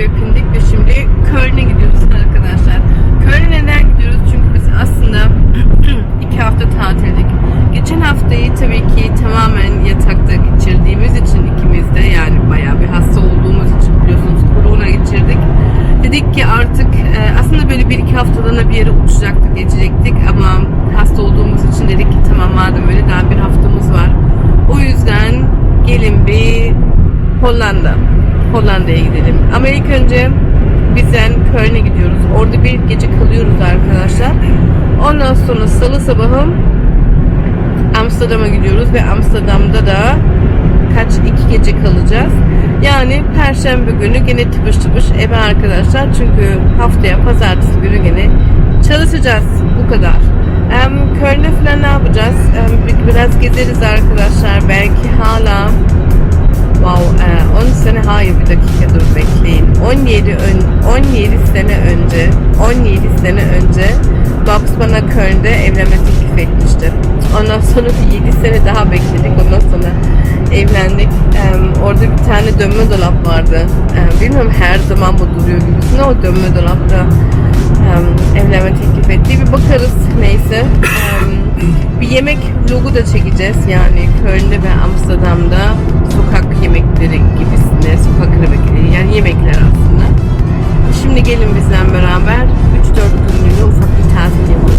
arabaya bindik ve şimdi Köln'e gidiyoruz arkadaşlar. Köln'e neden gidiyoruz? Çünkü biz aslında iki hafta tatildik. Geçen haftayı tabii ki tamamen yatakta geçirdiğimiz için ikimiz de yani bayağı bir hasta olduğumuz için biliyorsunuz korona geçirdik. Dedik ki artık e, aslında böyle bir iki haftalığına bir yere uçacaktık, geçecektik ama hasta olduğumuz için dedik ki tamam madem öyle daha bir haftamız var. O yüzden gelin bir Hollanda Hollanda'ya gidelim. Ama ilk önce bizden Köln'e gidiyoruz. Orada bir gece kalıyoruz arkadaşlar. Ondan sonra salı sabahı Amsterdam'a gidiyoruz ve Amsterdam'da da kaç iki gece kalacağız. Yani perşembe günü gene tıpış tıpış eve arkadaşlar. Çünkü haftaya pazartesi günü gene çalışacağız. Bu kadar. Em, Köln'de falan ne yapacağız? Bir- biraz gezeriz arkadaşlar. Belki hala Wow, e, 10 sene hayır bir dakika dur bekleyin. 17 ön, 17 sene önce, 17 sene önce Babs bana Köln'de evlenme teklif etmişti. Ondan sonra bir 7 sene daha bekledik. Ondan sonra evlendik. Em, orada bir tane dönme dolap vardı. Em, bilmiyorum her zaman mı duruyor gibisine o dönme dolapta em, evlenme teklif etti. Bir bakarız neyse. Em, bir yemek vlogu da çekeceğiz. Yani Köln'de ve Amsterdam'da sokak yemekleri gibisinde sokak yemekleri yani yemekler aslında. Şimdi gelin bizden beraber 3-4 günlüğüne ufak bir tatil yapalım.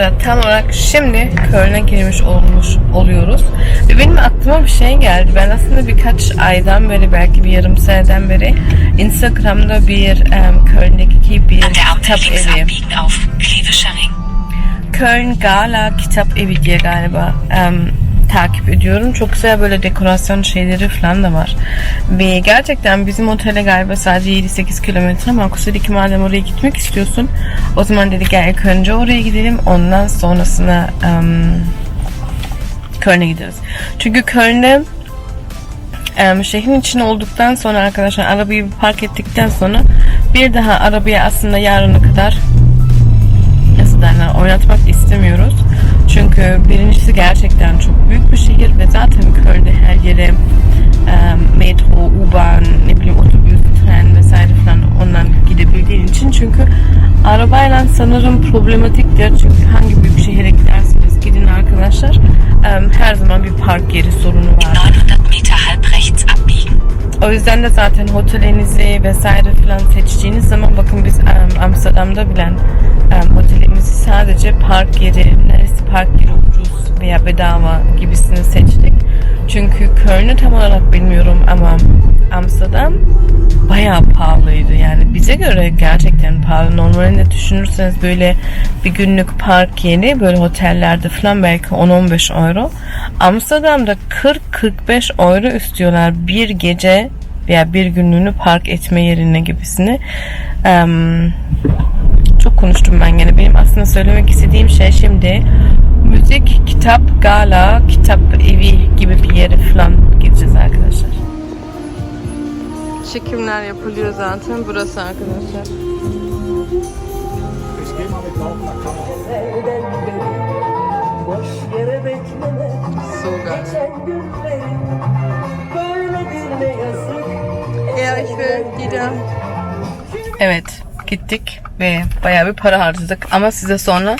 Arkadaşlar tam olarak şimdi Köln'e girmiş olmuş oluyoruz. Ve benim aklıma bir şey geldi. Ben aslında birkaç aydan beri belki bir yarım seneden beri Instagram'da bir em, Köln'deki bir kitap evi. Köln Gala Kitap Evi diye galiba em, takip ediyorum. Çok güzel böyle dekorasyon şeyleri falan da var. Ve gerçekten bizim otele galiba sadece 7-8 kilometre ama ki madem oraya gitmek istiyorsun o zaman dedi gel ilk önce oraya gidelim ondan sonrasına em, Köln'e gideriz. Çünkü Köln'de em, şehrin içine olduktan sonra arkadaşlar arabayı park ettikten sonra bir daha arabaya aslında yarına kadar nasıl derler oynatmak istemiyoruz. Çünkü birincisi gerçekten çok büyük bir şehir ve zaten Köln'de her yere e, metro, U-Bahn, ne bileyim otobüs, tren vesaire falan ondan gidebildiğin için çünkü arabayla sanırım problematiktir. Çünkü hangi büyük şehre giderseniz gidin arkadaşlar e, her zaman bir park yeri sorunu var. 900 Meter halb rechts abbiegen. O yüzden de zaten otelinizi vesaire falan seçtiğiniz zaman bakın biz Amsterdam'da bilen em, otelimizi sadece park yeri, neresi park yeri ucuz veya bedava gibisini seçtik. Çünkü Köln'ü tam olarak bilmiyorum ama Amsterdam bayağı pahalıydı. Yani bize göre gerçekten pahalı. Normalinde düşünürseniz böyle bir günlük park yeri böyle otellerde falan belki 10-15 euro. Amsterdam'da 40-45 euro istiyorlar bir gece veya bir günlüğünü park etme yerine gibisini. Em, çok konuştum ben gene. Benim aslında söylemek istediğim şey şimdi müzik, kitap, gala, kitap evi gibi bir yere falan gideceğiz arkadaşlar. Çekimler yapılıyor zaten burası arkadaşlar. Boş yere bekleme. Geçen günleri böyledir ne yazık Ya işte. Evet gittik ve bayağı bir para harcadık ama size sonra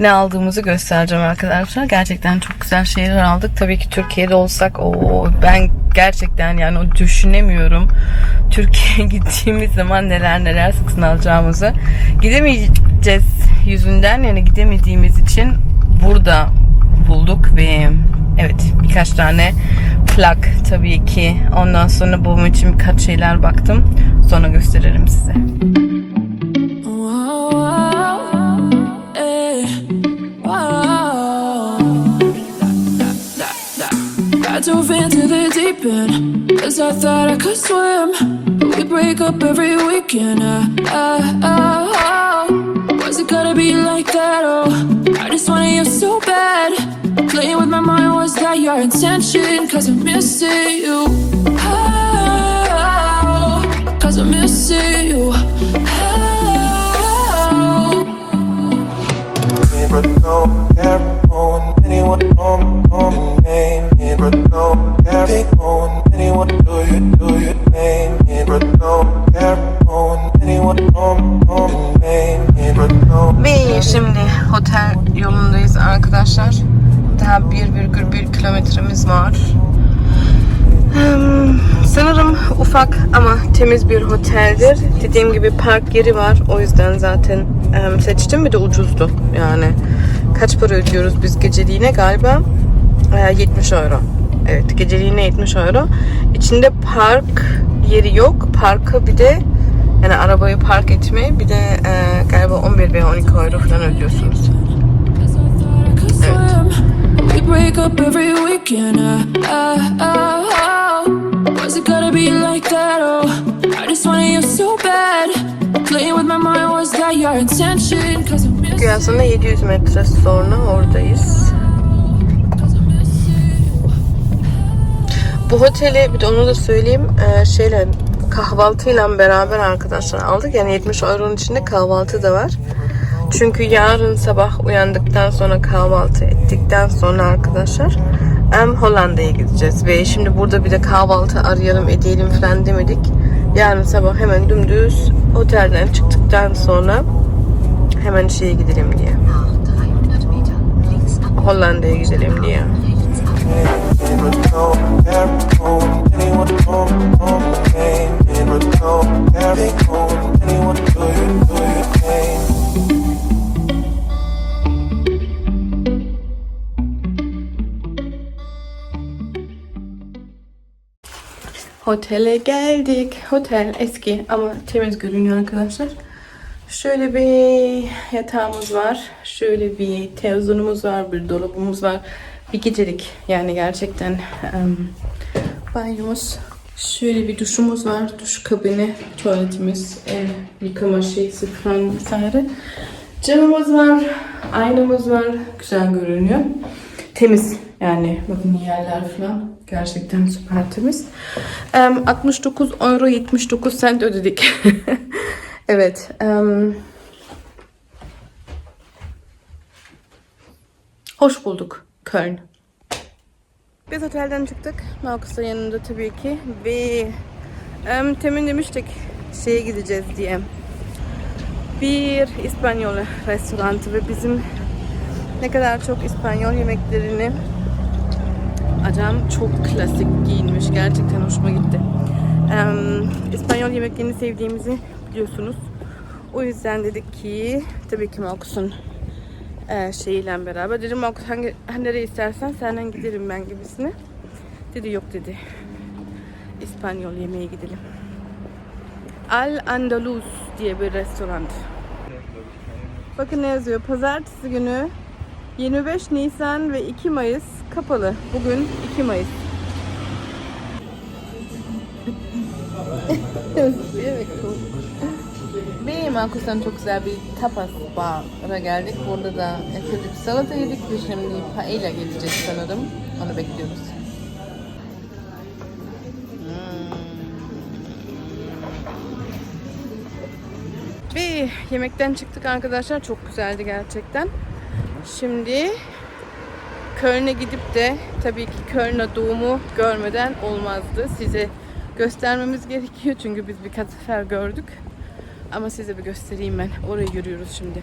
ne aldığımızı göstereceğim arkadaşlar. Gerçekten çok güzel şeyler aldık. Tabii ki Türkiye'de olsak o ben gerçekten yani o düşünemiyorum. Türkiye'ye gittiğimiz zaman neler neler satın alacağımızı. Gidemeyeceğiz yüzünden yani gidemediğimiz için burada bulduk ve evet birkaç tane plak tabii ki. Ondan sonra babam için birkaç şeyler baktım. Sonra gösteririm size. Wow, end Cause I thought I could swim But we break up every weekend uh, uh, oh. Was it gonna be like that? Oh, I just wanted you so bad Playing with my mind, was that your intention? Cause I'm missing you oh, Cause I miss you. Oh. Anyone on on the name. But no care on anyone do you do your name. But no care on anyone on on the name. But no Ve şimdi otel yolundayız arkadaşlar. Daha 1,1 kilometremiz var. Hmm, sanırım ufak ama temiz bir oteldir. Dediğim gibi park yeri var. O yüzden zaten seçtim bir de ucuzdu. Yani kaç para ödüyoruz biz geceliğine galiba? Ee, 70 euro. Evet geceliğine 70 euro. İçinde park yeri yok. Parka bir de yani arabayı park etmeye bir de e, galiba 11 veya 12 euro falan ödüyorsunuz. Cause Aslında 700 metre sonra oradayız. Bu oteli bir de onu da söyleyeyim e, şeyle kahvaltıyla beraber arkadaşlar aldık. Yani 70 euronun içinde kahvaltı da var. Çünkü yarın sabah uyandıktan sonra kahvaltı ettikten sonra arkadaşlar em, Hollanda'ya gideceğiz. Ve şimdi burada bir de kahvaltı arayalım edelim falan demedik. Yarın sabah hemen dümdüz otelden çıktıktan sonra hemen şeye gidelim diye. Hollanda'ya gidelim diye. anyone Otele geldik. Otel eski ama temiz görünüyor arkadaşlar. Şöyle bir yatağımız var. Şöyle bir televizyonumuz var. Bir dolabımız var. Bir gecelik yani gerçekten em, banyomuz. Şöyle bir duşumuz var. Duş kabini, tuvaletimiz, el yıkama şeysi falan vesaire. Camımız var. Aynamız var. Güzel görünüyor. Temiz yani bakın yerler falan gerçekten süper temiz. Em, 69 euro 79 cent ödedik. evet. em, hoş bulduk Köln. Biz otelden çıktık. Marcus da yanında tabii ki. Ve em, temin demiştik şeye gideceğiz diye. Bir İspanyol restoranı ve bizim ne kadar çok İspanyol yemeklerini Adam çok klasik giyinmiş. Gerçekten hoşuma gitti. Em, İspanyol yemeklerini sevdiğimizi biliyorsunuz. O yüzden dedik ki tabii ki Marcus'un e, şeyiyle beraber. Dedim Marcus hangi, nereye istersen senden giderim ben gibisine. Dedi yok dedi. İspanyol yemeğe gidelim. Al Andalus diye bir restoran. Bakın ne yazıyor. Pazartesi günü 25 Nisan ve 2 Mayıs kapalı. Bugün 2 Mayıs. Ve Markus'tan çok güzel bir tapas bara geldik. Burada da etli bir salata yedik ve şimdi paella gelecek sanırım. Onu bekliyoruz. Ve yemekten çıktık arkadaşlar. Çok güzeldi gerçekten. Şimdi Köln'e gidip de tabii ki Köln'e doğumu görmeden olmazdı. Size göstermemiz gerekiyor çünkü biz birkaç sefer gördük. Ama size bir göstereyim ben. Oraya yürüyoruz şimdi.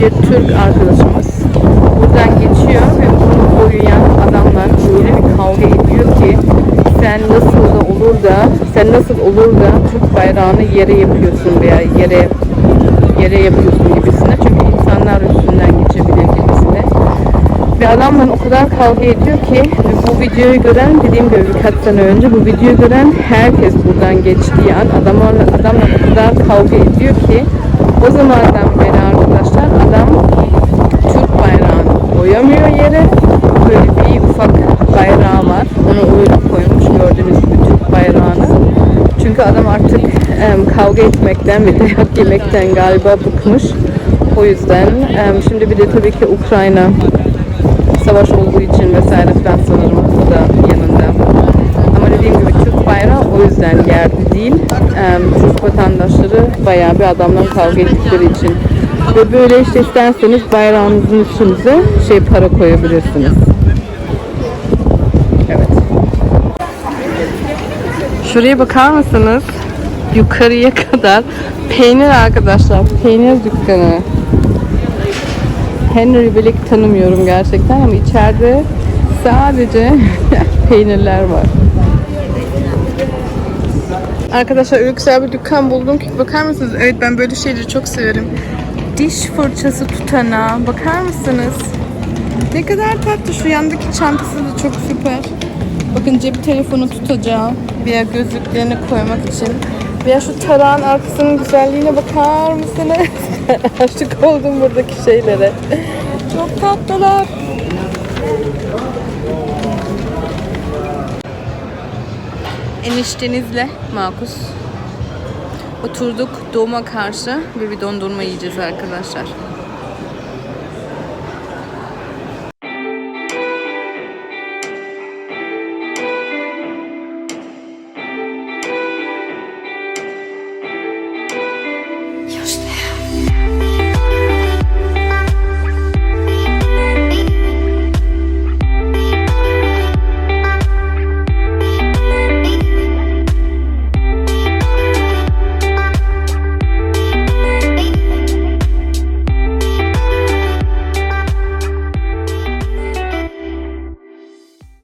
bir Türk arkadaşımız buradan geçiyor ve bunu boyayan adamlar öyle bir kavga ediyor ki sen nasıl da olur da sen nasıl olur da Türk bayrağını yere yapıyorsun veya yere yere yapıyorsun gibisine çünkü insanlar üstünden geçebilir gibisine. Ve adamla o kadar kavga ediyor ki bu videoyu gören dediğim gibi birkaç sene önce bu videoyu gören herkes buradan geçtiği an adamla, adamla o kadar kavga ediyor ki o zamandan beri arkadaşlar adam Türk boyamıyor yere. Böyle bir ufak bayrağı var. Onu öyle koymuş gördüğünüz gibi Türk bayrağını. Çünkü adam artık em, kavga etmekten ve dayak yemekten galiba bıkmış. O yüzden em, şimdi bir de tabii ki Ukrayna savaş olduğu için vesaire falan sanırım da yanında. Ama dediğim gibi Türk bayrağı o yüzden yerde değil. Em, Türk vatandaşları bayağı bir adamla kavga ettikleri için. Ve böyle işte isterseniz bayrağınızın üstünüze şey para koyabilirsiniz. Evet. Şuraya bakar mısınız? Yukarıya kadar peynir arkadaşlar. Peynir dükkanı. Henry Blick tanımıyorum gerçekten ama içeride sadece peynirler var. Arkadaşlar öyle güzel bir dükkan buldum ki bakar mısınız? Evet ben böyle şeyleri çok severim. Diş fırçası tutana bakar mısınız? Ne kadar tatlı şu yandaki çantası da çok süper. Bakın cep telefonu tutacağı veya gözlüklerini koymak için. Veya şu tarağın arkasının güzelliğine bakar mısınız? Aşık oldum buradaki şeylere. Çok tatlılar. Eniştenizle Makus oturduk doğuma karşı ve bir dondurma yiyeceğiz arkadaşlar.